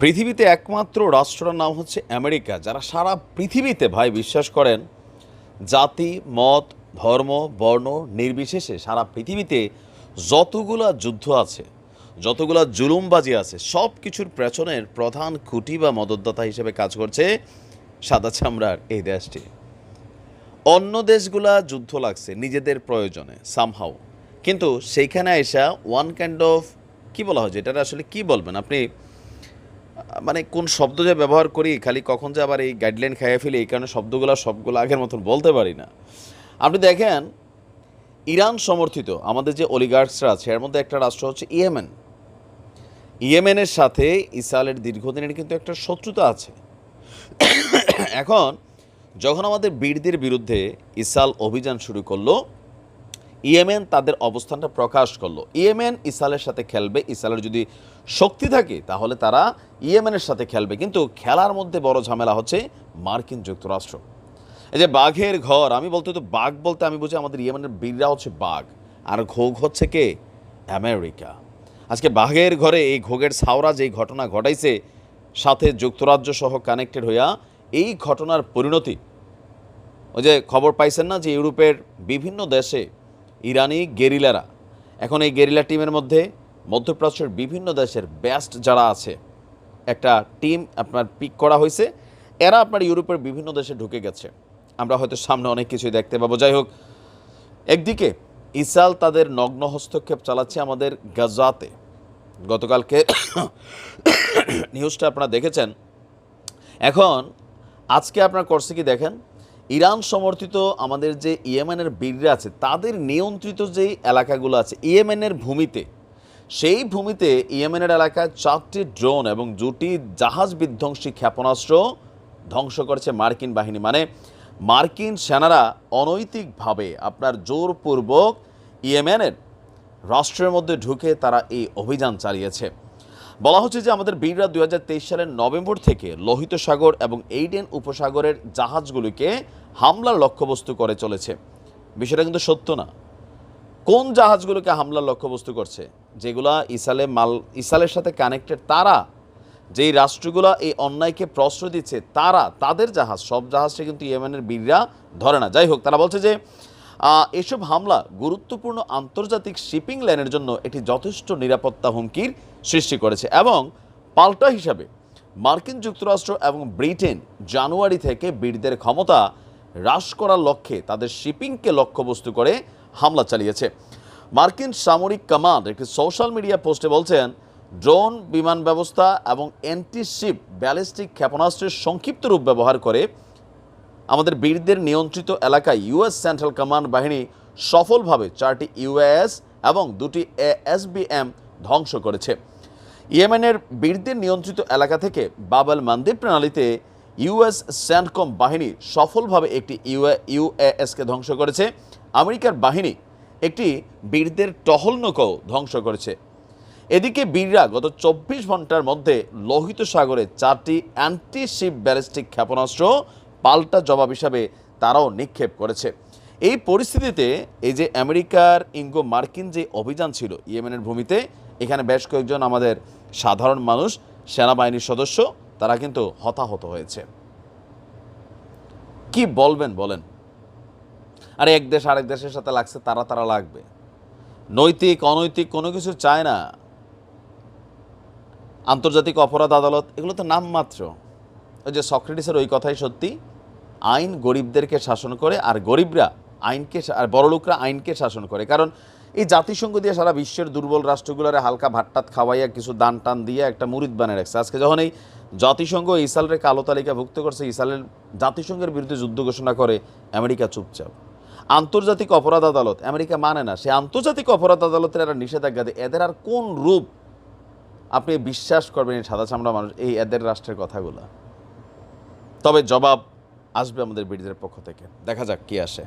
পৃথিবীতে একমাত্র রাষ্ট্রটার নাম হচ্ছে আমেরিকা, যারা সারা পৃথিবীতে ভাই বিশ্বাস করেন জাতি, মত, ধর্ম, বর্ণ নির্বিশেষে সারা পৃথিবীতে যতগুলা যুদ্ধ আছে, যতগুলা জুলুমবাজি আছে সব কিছুর পেছনের প্রধান খুঁটি বা মদতদাতা হিসেবে কাজ করছে সাদা চামড়ার এই দেশটি। অন্য দেশগুলা যুদ্ধ লাগছে নিজেদের প্রয়োজনে সামহাও কিন্তু সেইখানে এসা ওয়ান কাইন্ড অফ কি বলা হয় যেটা আসলে কি বলবেন? আপনি মানে কোন শব্দ যে ব্যবহার করি, খালি কখন যে আবার এই গাইডলাইন খাইয়ে ফেলি, এই কারণে শব্দগুলো সবগুলো আগের মতন বলতে পারি না। আপনি দেখেন, ইরান সমর্থিত, আমাদের যে অলিগার্সরা আছে, এর মধ্যে একটা রাষ্ট্র হচ্ছে ইয়েমেন। ইয়েমেনের সাথে ইসরায়েলের দীর্ঘদিনের কিন্তু একটা শত্রুতা আছে। এখন, যখন আমাদের বীরদের বিরুদ্ধে ইসরায়েল অভিযান শুরু করল, ইয়েমেন তাদের অবস্থানটা প্রকাশ করল। ইয়েমেন ইসরায়েলের সাথে খেলবে, ইসরায়েলের যদি শক্তি থাকে, তাহলে তারা ইয়েমেনের সাথে খেলবে। কিন্তু খেলার মধ্যে বড় ঝামেলা হচ্ছে মার্কিন যুক্তরাষ্ট্র। এই যে বাঘের ঘর, আমি বলতে তো বাঘ বলতে আমি বুঝি আমাদের ইয়েমেনের বীররা হচ্ছে বাঘ। আর ঘোগ হচ্ছে কে? আমেরিকা। আজকে বাঘের ঘরে এই ঘোগের ছাওরা যেই ঘটনা ঘটাইছে, সাথে যুক্তরাজ্য সহ কানেক্টেড হইয়া এই ঘটনার পরিণতি। ওই যে খবর পাইছেন না যে ইউরোপের বিভিন্ন দেশে ইরানি গেরিলারা, এখন এই গেরিলা টিমের মধ্যে মধ্যপ্রাচ্যের বিভিন্ন দেশের বেস্ট যারা আছে একটা টিম আপনার পিক করা হয়েছে। এরা আপনার ইউরোপের বিভিন্ন দেশে ঢুকে গেছে। আমরা হয়তো সামনে অনেক কিছুই দেখতে পাবো। যাই হোক, একদিকে ইসাল তাদের নগ্ন হস্তক্ষেপ চালাচ্ছে আমাদের গাজাতে। গতকালকে নিউজটা আপনারা দেখেছেন। এখন, আজকে আপনার করছে কি দেখেন? ইরান সমর্থিত আমাদের যে ইয়েমেনের বীররা আছে, তাদের নিয়ন্ত্রিত যেই এলাকাগুলো আছে, ইয়েমেনের ভূমিতে সেই ভূমিতে ইয়েমেনের এলাকায় চারটি ড্রোন এবং দুটি জাহাজ বিধ্বংসী ক্ষেপণাস্ত্র ধ্বংস করেছে মার্কিন বাহিনী। মানে মার্কিন সেনারা অনৈতিকভাবে আপনার জোরপূর্বক ইয়েমেনের রাষ্ট্রের মধ্যে ঢুকে তারা এই অভিযান চালিয়েছে। বলা হচ্ছে যে আমাদের বীররা দু হাজার তেইশ সালের নভেম্বর থেকে লোহিত সাগর এবং এইডেন উপসাগরের জাহাজগুলিকে হামলার লক্ষ্যবস্তু করে চলেছে। বিষয়টা কিন্তু সত্য না। কোন জাহাজগুলোকে হামলার লক্ষ্যবস্তু করছে? যেগুলা ইসালে মাল ইসালের সাথে কানেক্টেড তারা, যেই রাষ্ট্রগুলো এই অন্যায়কে প্রশ্রয় দিচ্ছে, তারা, তাদের জাহাজ, সব জাহাজটা কিন্তু ইয়েমেনের বীররা ধরে না। যাই হোক, তারা বলছে যে এসব হামলা গুরুত্বপূর্ণ আন্তর্জাতিক শিপিং লাইনের জন্য এটি যথেষ্ট নিরাপত্তা হুমকির সৃষ্টি করেছে এবং পাল্টা হিসাবে মার্কিন যুক্তরাষ্ট্র এবং ব্রিটেন জানুয়ারি থেকে বীরদের ক্ষমতা হ্রাস করার লক্ষ্যে তাদের শিপিংকে লক্ষ্যবস্তু করে হামলা চালিয়েছে। মার্কিন সামরিক কমান্ড একটি সোশ্যাল মিডিয়া পোস্টে বলছেন, ড্রোন, বিমান ব্যবস্থা এবং অ্যান্টি শিপ ব্যালিস্টিক ক্ষেপণাস্ত্রের সংক্ষিপ্ত রূপ ব্যবহার করে আমাদের বীরদের নিয়ন্ত্রিত এলাকায় ইউএস সেন্ট্রাল কমান্ড বাহিনী সফলভাবে চারটি ইউএস এবং দুটি এএসবিএম ধ্বংস করেছে। ইয়েমেনের বীরদের নিয়ন্ত্রিত এলাকা থেকে বাবেল মান্দির প্রণালীতে ইউএস স্যান্ডকম বাহিনী সফলভাবে একটি ইউএ ইউএএসকে ধ্বংস করেছে। আমেরিকার বাহিনী একটি বীরদের টহল নৌকাও ধ্বংস করেছে। এদিকে বীররা গত চব্বিশ ঘণ্টার মধ্যে লোহিত সাগরে চারটি অ্যান্টি শিপ ব্যালিস্টিক ক্ষেপণাস্ত্র পাল্টা জবাব হিসাবে তারাও নিক্ষেপ করেছে। এই পরিস্থিতিতে এই যে আমেরিকার ইঙ্গো মার্কিন যে অভিযান ছিল ইয়েমেনের ভূমিতে, এখানে বেশ কয়েকজন আমাদের সাধারণ মানুষ, সেনাবাহিনীর সদস্য, তারা কিন্তু হতাহত হয়েছে। কি বলবেন বলেন? আরে এক দেশ আরেক দেশের সাথে লাগছে, তারা তারা লাগবে। নৈতিক, অনৈতিক কোনো কিছু চায় না। আন্তর্জাতিক অপরাধ আদালত, এগুলো তো নামমাত্র। ওই যে সক্রেটিসের ওই কথাই সত্যি, আইন গরিবদেরকে শাসন করে আর গরিবরা আইনকে আর বড়লোকরা আইনকে শাসন করে। কারণ এই জাতিসংঘ দিয়ে সারা বিশ্বের দুর্বল রাষ্ট্রগুলোরে হালকা ভাট্টাত খাওয়াইয়া কিছু দান টান দিয়ে একটা মুরিদ বানিয়ে রাখছে। আজকে যখন এই জাতিসংঘ ইসালের কালো তালিকাভুক্ত করছে ইসালের জাতিসংঘের বিরুদ্ধে যুদ্ধ ঘোষণা করে, আমেরিকা চুপচাপ। আন্তর্জাতিক অপরাধ আদালত, আমেরিকা মানে না সে আন্তর্জাতিক অপরাধ আদালতের একটা নিষেধাজ্ঞা দেয় এদের আর কোন রূপ আপনি বিশ্বাস করবেন এই সাদা চামড়া মানুষ, এই এদের রাষ্ট্রের কথাগুলো? তবে জবাব আসবে আমাদের বিরোধীদের পক্ষ থেকে। দেখা যাক কি আসে।